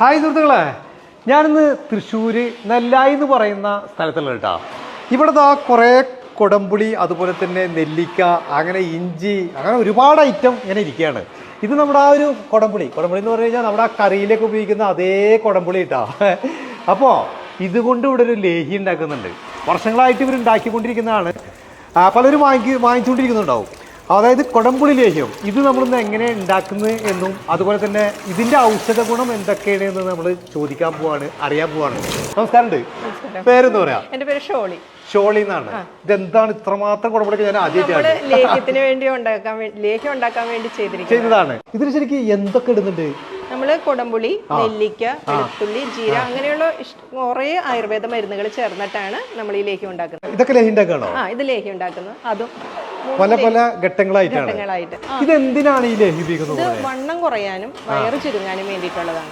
Hi സുഹൃത്തുക്കളെ ഞാനിന്ന് തൃശ്ശൂർ നെല്ലായി എന്ന് പറയുന്ന സ്ഥലത്തുള്ള കേട്ടോ. ഇവിടെ ദാ കുറേ കൊടംപുളി അതുപോലെ തന്നെ നെല്ലിക്ക അങ്ങനെ ഇഞ്ചി അങ്ങനെ ഒരുപാട് ഐറ്റം ഇങ്ങനെ ഇരിക്കുകയാണ്. ഇത് നമ്മുടെ ആ ഒരു കൊടംപുളി. കൊടംപുളി എന്ന് പറഞ്ഞു കഴിഞ്ഞാൽ നമ്മുടെ ആ കറിയിലേക്ക് ഉപയോഗിക്കുന്ന അതേ കൊടംപുളി കേട്ടോ. അപ്പോൾ ഇതുകൊണ്ട് ഇവിടെ ഒരു ലേഹി ഉണ്ടാക്കുന്നുണ്ട്. വർഷങ്ങളായിട്ട് ഇവർ ഉണ്ടാക്കിക്കൊണ്ടിരിക്കുന്നതാണ്. ആ, പലരും വാങ്ങി വാങ്ങിച്ചുകൊണ്ടിരിക്കുന്നുണ്ടാവും. അതായത് കൊടംപുളി ലേഹ്യം ഇത് നമ്മളിന്ന് എങ്ങനെ ഉണ്ടാക്കുന്നത് എന്നും അതുപോലെ തന്നെ ഇതിന്റെ ഔഷധ ഗുണം എന്തൊക്കെയാണ് എന്ന് നമ്മൾ ചോദിക്കാൻ പോവാണ് അറിയാൻ പോവാണ്. നമസ്കാരം. പേരെന്താ പറയാ? എന്റെ പേര് ഷോളി. ഷോളി എന്നാണ്. ഇതെന്താണ് ഇത്രമാത്രം കുടംപുളിക്ക് ഞാൻ ആദ്യമായിട്ടാണ് ലേഹ്യത്തിന് വേണ്ടി ഉണ്ടാക്കാൻ ലേഹ്യം ഉണ്ടാക്കാൻ വേണ്ടി ചെയ്തിരിക്കുന്നതാണ് ചെയ്തതാണ്. ഇതിൽ ശരിക്കും എന്തൊക്കെ ഇടുന്നുണ്ട്? നമ്മൾ കൊടംപുളി നെല്ലിക്ക വെളുത്തുള്ളി ജീര അങ്ങനെയുള്ള കുറേ ആയുർവേദ മരുന്നുകൾ ചേർന്നിട്ടാണ് നമ്മൾ ഈ ലേഹ്യം ഉണ്ടാക്കുന്നത്. ഇതൊക്കെ ലേഹ്യം ഉണ്ടാക്കാണോ ആ ഇത് ലേഹ്യം ഉണ്ടാക്കുന്നത്. അതും പല പല ഘട്ടങ്ങളായിട്ടാണ്. ഘട്ടങ്ങളായിട്ട്. ഇത് എന്തിനാണ് ഈ ലഹിപ്പിക്കുന്നത് ഇത് വണ്ണം കുറയാനും വയറ് ചുരുങ്ങാനും വേണ്ടിയിട്ടുള്ളതാണ്.